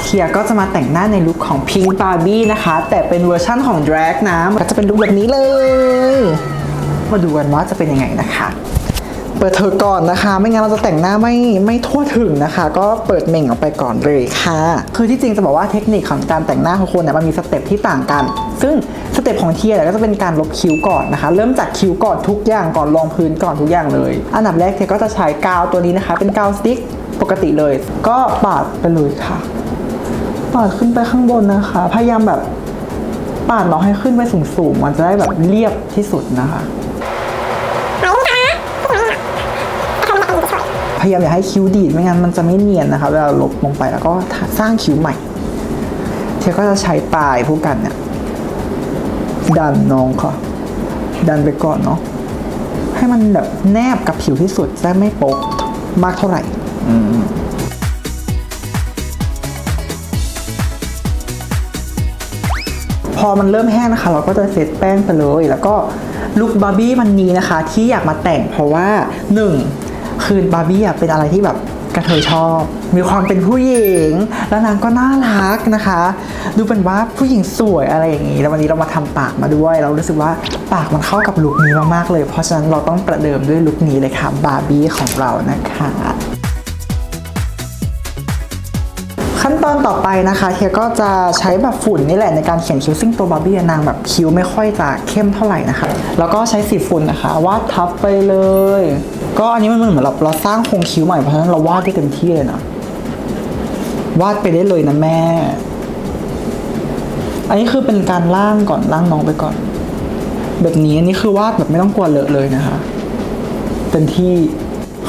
เทียก็จะมาแต่งหน้าในลุคของ Pink Barbie นะคะ แต่เป็นเวอร์ชั่นของ Drag นะก็จะเป็นลุคแบบนี้เลย มาดูกันว่าจะเป็นยังไงนะคะเปิดเธอก่อนนะคะ ไม่งั้นเราจะแต่งหน้าไม่ไม่ทั่วถึงนะคะ ก็เปิดเม่งออกไปก่อนเลยค่ะ คือที่จริงจะบอกว่าเทคนิคของการแต่งหน้าของคนเนี่ยมันมีสเต็ปที่ต่างกัน ซึ่งสเต็ปของเทียเนี่ยก็จะเป็นการลบคิ้วก่อนนะคะ เริ่มจากคิ้วก่อนทุกอย่างก่อนรองพื้นก่อนทุกอย่างเลย อันดับแรกเทียก็จะใช้กาวตัวนี้นะคะ เป็นกาวสติ๊กปกติเลย ก็ปาดไปเลยค่ะ ปาดขึ้นไปข้างบนนะคะ พยายามแบบปาดเนาะให้ขึ้นไปสูงๆ มันจะได้แบบเรียบที่สุดนะคะ พยายามอย่าให้คิ้วดีดไม่งั้นมันจะไม่เนียนนะคะ เวลาลบลงไปแล้วก็สร้างคิ้วใหม่เธอก็จะใช้ปลายผู้กันเนี่ยดันน้องค่ะ ดันไปก่อนเนาะ ให้มันแบบแนบกับผิวที่สุดจะไม่โป๊กมากเท่าไหร่ พอมันเริ่มแห้งนะคะ เราก็จะเซตแป้งไปเลย แล้วก็ลุคบาร์บี้มันนี้นะคะ ที่อยากมาแต่งเพราะว่าหนึ่งคือบาร์บี้อะเป็นอะไรที่แบบกระเทยชอบ มีความเป็นผู้หญิง แล้วนางก็น่ารักนะคะ ดูเป็นว่าผู้หญิงสวยอะไรอย่างนี้ แล้ววันนี้เรามาทำปากมาด้วย เรารู้สึกว่าปากมันเข้ากับลุคนี้มากๆเลย เพราะฉะนั้นเราต้องประเดิมด้วยลุคนี้เลยค่ะบาร์บี้ของเรานะคะ ขั้นตอนต่อไปนะคะเทียก็จะใช้แบบฝุ่นนี่แหละในการเขียนคิ้วซึ่งตัวบาร์บี้นางแบบคิ้วไม่ค่อยจะเข้มเท่าไหร่นะคะ แล้วก็ใช้สีฝุ่นนะคะวาดทับไปเลย ก็อันนี้มันเหมือนเราเราสร้างโครงคิ้วใหม่เพราะฉะนั้นเราวาดได้เต็มที่เลยนะวาดไปได้เลยนะแม่ อันนี้คือเป็นการล่างก่อนล่างน้องไปก่อน แบบนี้อันนี้คือวาดแบบไม่ต้องกลัวเลอะเลยนะคะเต็มที่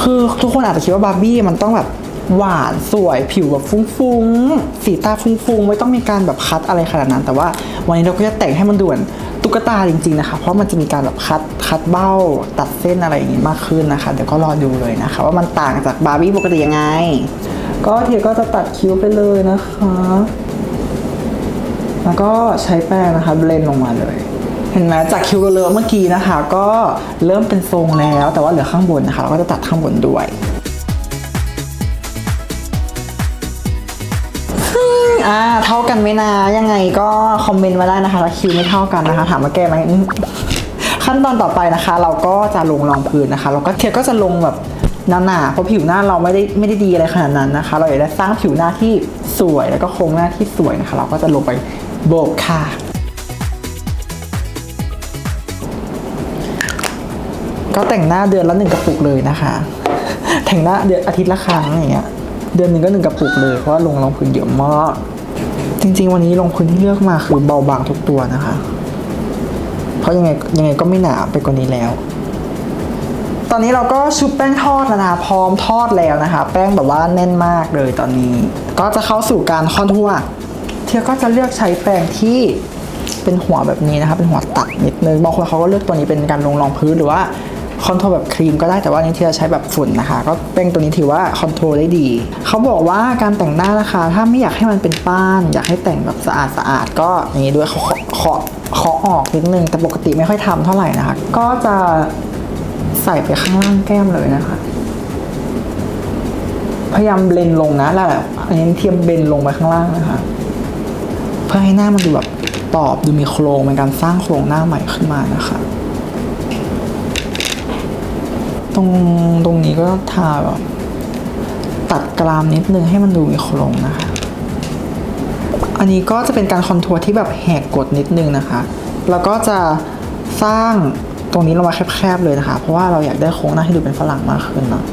คือทุกคนอาจจะคิดว่าบาร์บี้มันต้องแบบ หวานสวยผิวแบบฟุ้งๆ สีตาฟุ้งๆ ไม่ต้องมีการแบบคัดอะไรขนาดนั้น แต่ว่าวันนี้เราก็จะแต่งให้มันด่วนตุ๊กตาจริงๆนะคะ เพราะมันจะมีการแบบคัดคัดเบ้าตัดเส้นอะไรอย่างงี้มากขึ้นนะคะ เดี๋ยวก็รอดูเลยนะคะ ว่ามันต่างจากบาร์บี้ปกติยังไง ก็เทียก็จะตัดคิ้วไปเลยนะคะ แล้วก็ใช้แป้งนะคะเบลนลงมาเลยเห็นไหมจากคิ้วเลอะเมื่อกี้นะคะ ก็เริ่มเป็นทรงแล้วแต่ว่าเหลือข้างบนนะคะ เราก็จะตัดข้างบนด้วย อ่าเท่ากันไหมนะยังไงก็คอมเมนต์มาได้นะคะถ้าคิวไม่เท่ากันนะคะ ถามมาแก้ไหมขั้นตอนต่อไปนะคะ เราก็จะลงรองพื้นนะคะแล้วก็เทียก็จะลงแบบหนาๆเพราะผิวหน้าเราไม่ได้ไม่ได้ดีอะไรขนาดนั้นนะคะ เราอยากได้สร้างผิวหน้าที่สวยแล้วก็โครงหน้าที่สวยนะคะ เราก็จะลงไปโบกค่ะก็แต่งหน้าเดือนละหนึ่งกระปุกเลยนะคะ แต่งหน้าเดือนอาทิตย์ละครั้งอย่างเงี้ย เดือนหนึ่งก็หนึ่งกระปุกเลย เพราะว่าลงรองพื้นเยอะมาก จริง ๆ วันนี้รองพื้นที่เลือกมาคือเบาบางทุกตัวนะคะ เพราะยังไงยังไงก็ไม่หนาไปกว่านี้แล้ว ตอนนี้เราก็ชุบแป้งทอดแล้วนะคะพร้อมทอดแล้วนะคะ แป้งแบบว่าแน่นมากเลยตอนนี้ ก็จะเข้าสู่การคอนทัวร์เทียก็จะเลือกใช้แป้งที่เป็นหัวแบบนี้นะคะ เป็นหัวตัดนิดนึงบางคนเขาก็เลือกตัวนี้เป็นการลงรองพื้นหรือว่า คอนโทรแบบครีมก็ได้แต่ว่าอันนี้เทียใช้แบบฝุ่นนะคะ ก็แป้งตัวนี้ถือว่าคอนโทรได้ดี เขาบอกว่าการแต่งหน้านะคะ ถ้าไม่อยากให้มันเป็นป้าน อยากให้แต่งแบบสะอาดสะอาดๆก็อย่างนี้ด้วยเขาเคาะเคาะออกนิดนึง แต่ปกติไม่ค่อยทำเท่าไหร่นะคะ ก็จะใส่ไปข้างล่างแก้มเลยนะคะ พยายามเบลนลงนะแล้วอันนี้เทียมเบนลงไปข้างล่างนะคะ เพื่อให้หน้ามันดูแบบตอบดูมีโครงเป็นการสร้างโครงหน้าใหม่ขึ้นมานะคะ ตรงตรงนี้ก็ทาแบบตัดกรามนิดนึงให้มันดูมีโครงนะคะ อันนี้ก็จะเป็นการคอนทัวร์ที่แบบแหกกฎนิดนึงนะคะ แล้วก็จะสร้างตรงนี้ลงมาแคบๆเลยนะคะ เพราะว่าเราอยากได้โค้งหน้าให้ดูเป็นฝรั่งมากขึ้นเนาะ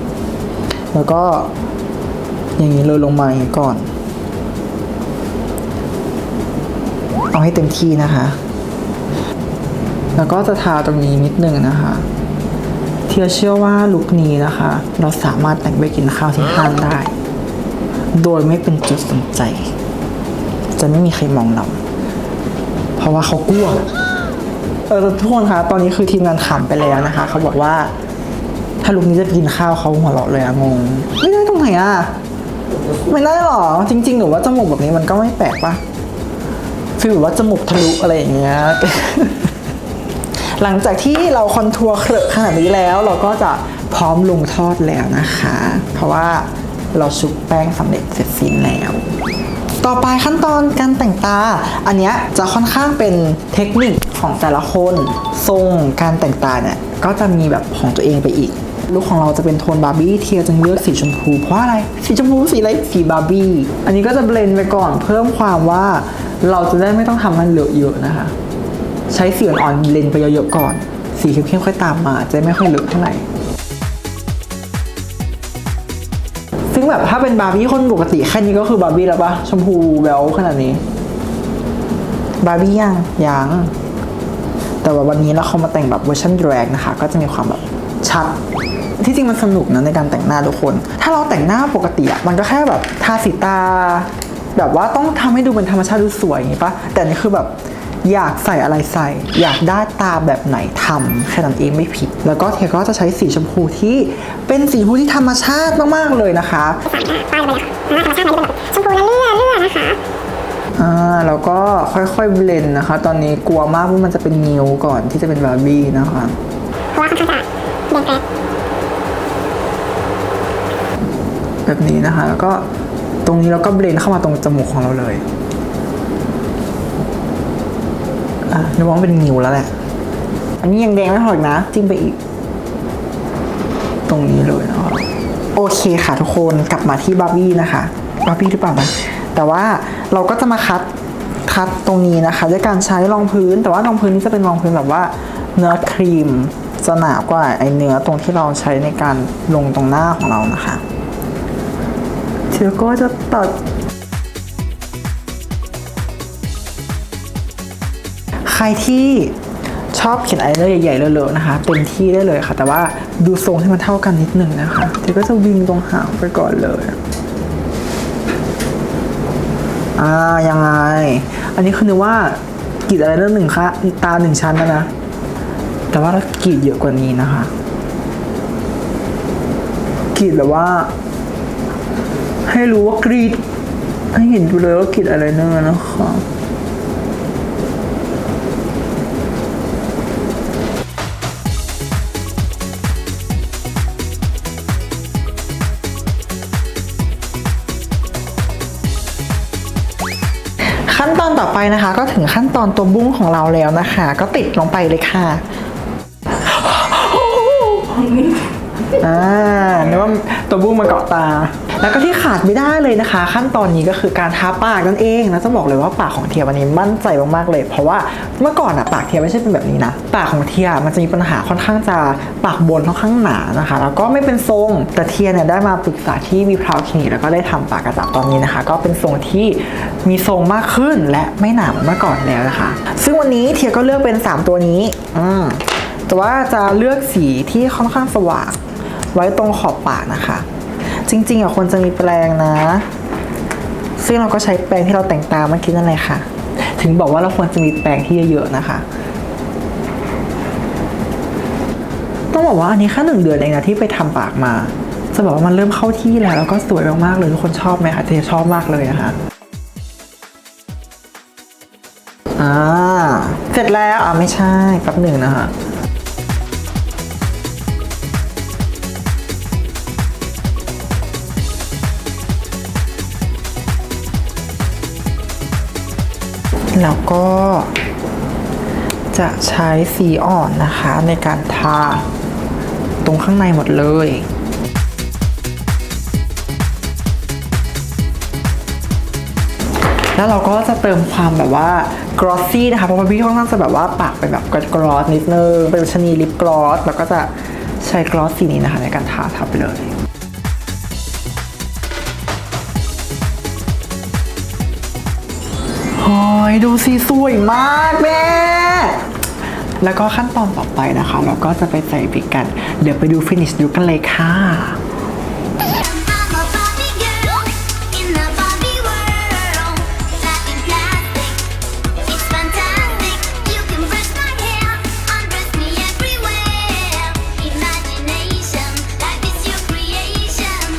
แล้วก็อย่างนี้เลยลงมาอย่างนี้ก่อน เอาให้เต็มที่นะคะ แล้วก็จะทาตรงนี้นิดนึงนะคะ เทียเชื่อว่าลุคนี้นะคะ เราสามารถแต่งไปกินข้าวที่ห้างได้ โดยไม่เป็นจุดสนใจ จะไม่มีใครมองเรา เพราะว่าเขากลัวเออทุกคนคะตอนนี้คือทีมงานขำไปแล้วนะคะ เขาบอกว่า ถ้าลุคนี้จะไปกินข้าวเขาหัวเราะเลยอะงง ไม่ได้ตรงไหนอะไม่ได้หรอ จริง ๆ หรือว่าจมูกแบบนี้มันก็ไม่แปลกปะฟีลแบบว่าจมูกทะลุอะไรอย่างเงี้ย หลังจากที่เราคอนทัวร์เครอะขนาดนี้แล้ว เราก็จะพร้อมลงทอดแล้วนะคะ เพราะว่าเราชุบแป้งสำเร็จเสร็จสิ้นแล้ว ต่อไปขั้นตอนการแต่งตา อันนี้จะค่อนข้างเป็นเทคนิคของแต่ละคน ทรงการแต่งตาเนี่ยก็จะมีแบบของตัวเองไปอีกลุคของเราจะเป็นโทนบาร์บี้เทียจึงเลือกสีชมพูเพราะอะไร สีชมพูสีอะไรสีบาร์บี้อันนี้ก็จะเบลนด์ไปก่อนเพิ่มความว่าเราจะได้ไม่ต้องทำมันเหลือเยอะนะคะ ใช้สีอ่อนๆเบลนด์ไปเยอะๆก่อน สีเข้มๆค่อยตามมา จะไม่ค่อยเหลือเท่าไหร่ ซึ่งแบบถ้าเป็นบาร์บี้คนปกติแค่นี้ก็คือบาร์บี้แล้วปะชมพูแบลขนาดนี้ บาร์บี้ยังยัง แต่ว่าวันนี้เราเขามาแต่งแบบเวอร์ชันแดรกนะคะ ก็จะมีความแบบชัดที่จริงมันสนุกนะในการแต่งหน้าทุกคน ถ้าเราแต่งหน้าปกติอะมันก็แค่แบบทาสีตา แบบว่าต้องทำให้ดูเป็นธรรมชาติดูสวยอย่างงี้ปะแต่อันนี่คือแบบ อยากใส่อะไรใส่ อยากได้ตาแบบไหนทำแค่นั้นเองไม่ผิด แล้วก็เทก็จะใช้สีชมพูที่เป็นสีชมพูที่ธรรมชาติมากๆเลยนะคะป้ายไปเลยนะธรรมชาติมันจะเป็นแบบชมพูและเลือดเลือดนะคะอ่าแล้วก็ค่อยๆเบลนด์นะคะ ตอนนี้กลัวมากว่ามันจะเป็นนิ้วก่อนที่จะเป็นบาร์บี้นะคะเพราะว่าค่อนข้างจะแดงแกรดแบบนี้นะคะ แล้วก็ตรงนี้เราก็เบลนด์เข้ามาตรงจมูกของเราเลย อะนึกว่าเป็นนิ้วแล้วแหละ อันนี้ยังแดงไม่พออีกนะ จิ้มไปอีก ตรงนี้เลยนะคะโอเคค่ะทุกคนกลับมาที่บาร์บี้นะคะบาร์บี้หรือเปล่านะแต่ว่าเราก็จะมาคัดคัดตรงนี้นะคะ ด้วยการใช้รองพื้น แต่ว่ารองพื้นนี้จะเป็นรองพื้นแบบว่าเนื้อครีมจะหนากว่าไอเนื้อตรงที่เราใช้ในการลงตรงหน้าของเรานะคะเธอก็จะตัด ครที่ชอบเขียนไอะไรใหญ่ๆเลอะๆนะคะเต็มที่ได้เลยค่ะ แต่ว่าดูทรงให้มันเท่ากันนิดนึงนะคะเธอก็จะวิ่งตรงหางไปก่อนเลยอ่ายังไง อันนี้คือนึกว่ากรีดอะไรเรื่อหนึ่งคะตาหนึ่งชั้นนะนะ แต่ว่าเรากรีดเยอะกว่านี้นะคะกรีดแบบว่า ให้รู้ว่ากรีดให้เห็นเลยว่ากรีดอะไรเนอร์นะคะ ไปนะคะ ก็ถึงขั้นตอนตัวบุ้งของเราแล้วนะคะ ก็ติดลงไปเลยค่ะอ่านึกว่าตัวบุ้งมาเกาะตา แล้วก็ที่ขาดไม่ได้เลยนะคะ ขั้นตอนนี้ก็คือการทาปากนั่นเองแล้วจะบอกเลยว่าปากของเทียวันนี้มั่นใจมากๆเลย เพราะว่าเมื่อก่อนอะปากเทียไม่ใช่เป็นแบบนี้นะปากของเทียมันจะมีปัญหาค่อนข้างจะปากบนค่อนข้างหนานะคะ แล้วก็ไม่เป็นทรงแต่เทียเนี่ยได้มาปรึกษาที่วีพราวคลินิกแล้วก็ได้ทำปากกระจับตอนนี้นะคะ ก็เป็นทรงที่มีทรงมากขึ้นและไม่หนาเหมือนเมื่อก่อนแล้วนะคะ ซึ่งวันนี้เทียก็เลือกเป็นสามตัวนี้อืมแต่ว่าจะเลือกสีที่ค่อนข้างสว่างไว้ตรงขอบปากนะคะ จริงๆอะควรจะมีแปรงนะ ซึ่งเราก็ใช้แปรงที่เราแต่งตาเมื่อกี้นั่นแหละค่ะ ถึงบอกว่าเราควรจะมีแปรงที่เยอะๆนะคะ ต้องบอกว่าอันนี้แค่หนึ่งเดือนเองนะที่ไปทำปากมาจะบอกว่ามันเริ่มเข้าที่แล้วแล้วก็สวยมากๆเลยทุกคนชอบไหมคะเทชอบมากเลยนะคะอ่าเสร็จแล้วอะไม่ใช่แป๊บหนึ่งนะคะ แล้วก็จะใช้สีอ่อนนะคะ ในการทาตรงข้างในหมดเลยแล้วเราก็จะเติมความแบบว่ากรอสซี่นะคะ เพราะว่าพี่ค่อนข้างจะแบบว่าปากเป็นแบบกรอสนิดนึง เป็นชนีลิปกรอส แล้วก็จะใช้กรอสสีนี้นะคะ ในการทาทับไปเลยโอ้ย ดูสีสวยมากแม่ แล้วก็ขั้นตอนต่อไปนะคะ เราก็จะไปใส่พริกกัน เดี๋ยวไปดูฟินิชดูกันเลยค่ะ